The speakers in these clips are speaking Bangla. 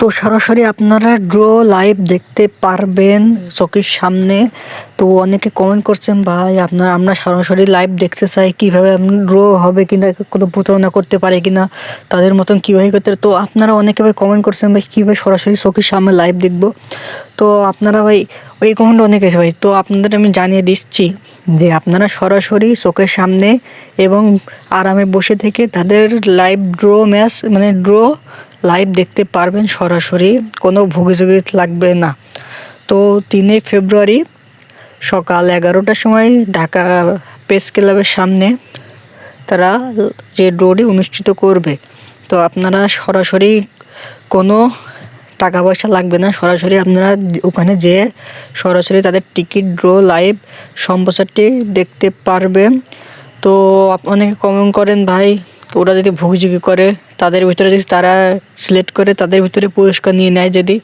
তো সরাসরি আপনারা ড্র লাইভ দেখতে পারবেন চোখের সামনে তো অনেকে কমেন্ট করছেন, ভাই, আপনার, আমরা সরাসরি লাইভ দেখতে চাই, কীভাবে ড্র হবে কিনা, কোনো প্রতারণা করতে পারে কিনা, তাদের মতন কীভাবে করতে। তো আপনারা অনেকে ভাই কমেন্ট করছেন, ভাই, কীভাবে সরাসরি চোখের সামনে লাইভ দেখব তো আপনারা ভাই, ওই কমেন্ট অনেক আছে ভাই, তো আপনাদের আমি জানিয়ে দিচ্ছি যে আপনারা সরাসরি চোখের সামনে এবং আরামে বসে থেকে তাদের লাইভ ড্র ম্যাচ মানে ড্র লাইভ দেখতে পারবেন সরাসরি, কোনো ভুগিচুগি লাগবে না। তো তিনে ফেব্রুয়ারি সকাল এগারোটার সময় ঢাকা প্রেস ক্লাবের সামনে তারা যে ড্রটি অনুষ্ঠিত করবে। তো আপনারা সরাসরি কোনো টাকা পয়সা লাগবে না, সরাসরি আপনারা ওখানে যেয়ে সরাসরি তাদের টিকিট, ড্র লাইভ সম্প্রচারটি দেখতে পারবেন। তো অনেকে কমেন্ট করেন, ভাই ওরা যদি ভুগিচুগি করে, তাদের ভিতরে যদি তারা সিলেক্ট করে, তাদের ভিতরে পুরস্কার নিয়ে নেয় যদি,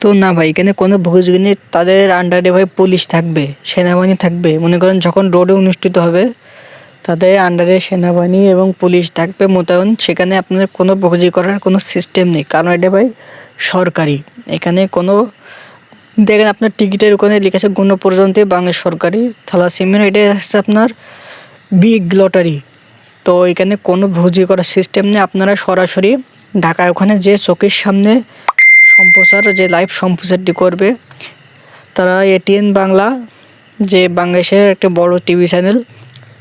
তো না ভাই, এখানে কোনো ভুগিচুগি নেই। তাদের আন্ডারে ভাই পুলিশ থাকবে, সেনাবাহিনী থাকবে। মনে করেন যখন রোডে অনুষ্ঠিত হবে, তাদের আন্ডারে সেনাবাহিনী এবং পুলিশ থাকবে। মোতায়েন, সেখানে আপনার কোনো ভুগিচুগি করার কোনো সিস্টেম নেই। কারণ এটা ভাই সরকারি। এখানে কোনো, দেখেন আপনার টিকিটের ওখানে লেখা আছে গণপ্রজাতন্ত্রী বাংলা সরকারি। থ্যালাসেমিয়া এটা হচ্ছে আপনার বিগ লটারি তো এখানে কোনো ভুজি করার সিস্টেম নেই। আপনারা সরাসরি ঢাকার ওখানে যে চোখের সামনে সম্প্রচার, যে লাইভ সম্প্রচারটি করবে, তারা এটিএন বাংলা, যে বাংলাদেশের একটা বড় টিভি চ্যানেল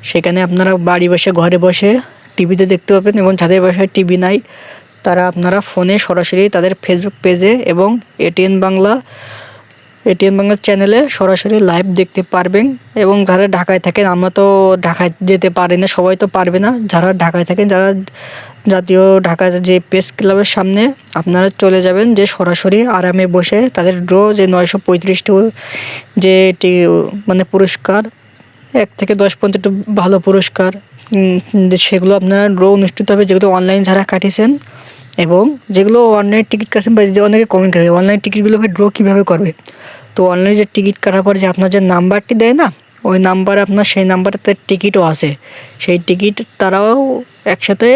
সেখানে আপনারা বাড়ি বসে, ঘরে বসে টিভিতে দেখতে পাবেন এবং যাদের বাসায় টিভি নাই, তারা আপনারা ফোনে সরাসরি তাদের ফেসবুক পেজে এবং এটিএন বাংলা এটিএন বাংলা চ্যানেলে সরাসরি লাইভ দেখতে পারবেন এবং যারা ঢাকায় থাকেন, আমরা তো ঢাকায় যেতে পারি না, সবাই তো পারবে না। যারা ঢাকায় থাকেন, যারা জাতীয় ঢাকা যে প্রেস ক্লাবের সামনে, আপনারা চলে যাবেন যে সরাসরি আরামে বসে তাদের ড্র যে নয়শো পঁয়ত্রিশটি যে টি- মানে পুরস্কার, এক থেকে দশ পর্যন্ত ভালো পুরস্কার সেগুলো আপনারা ড্র অনুষ্ঠিত হবে, যেগুলো অনলাইন যারা কাটিয়েছেন এবং যেগুলো অনলাইন টিকিট কাটছেন বা যে অনেকে কমেন্ট করে অনলাইন টিকিটগুলো ড্র কীভাবে করবে? তো অনলাইনে যে টিকিট কাটার পর যে আপনার যে নাম্বারটি দেয় না, ওই নাম্বারে আপনার সেই নাম্বারে টিকিটও আছে সেই টিকিট তারাও একসাথে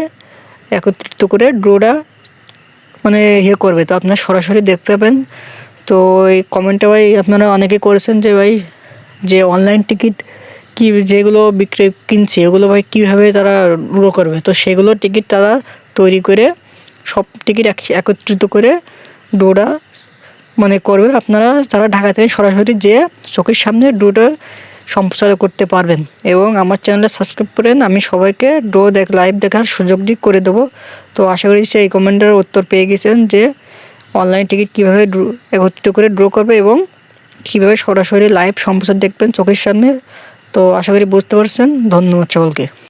একত্রিত করে ড্রোটা মানে ইয়ে করবে। তো আপনার সরাসরি দেখতে পাবেন। তো এই কমেন্টে ভাই আপনারা অনেকে করেছেন যে ভাই, যে অনলাইন টিকিট কি যেগুলো বিক্রি, কিনছে, এগুলো ভাই কীভাবে তারা ড্র করবে? তো সেগুলো টিকিট তারা তৈরি করে সব টিকিট এক- একত্রিত করে ডোটা মানে করবে, আপনারা যারা ঢাকা থেকে সরাসরি যে চোখের সামনে ডোটা সম্প্রচার করতে পারবেন। এবং আমার চ্যানেলে সাবস্ক্রাইব করেন, আমি সবাইকে ডো দেখ, লাইভ দেখার সুযোগ দিক করে দেবো। তো আশা করি সেই কমেন্টের উত্তর পেয়ে গেছেন যে অনলাইন টিকিট কীভাবে একত্রিত করে ড্র করবে এবং কীভাবে সরাসরি লাইভ সম্প্রচার দেখবেন চোখের সামনে। তো আশা করি বুঝতে পারছেন। ধন্যবাদ সকলকে।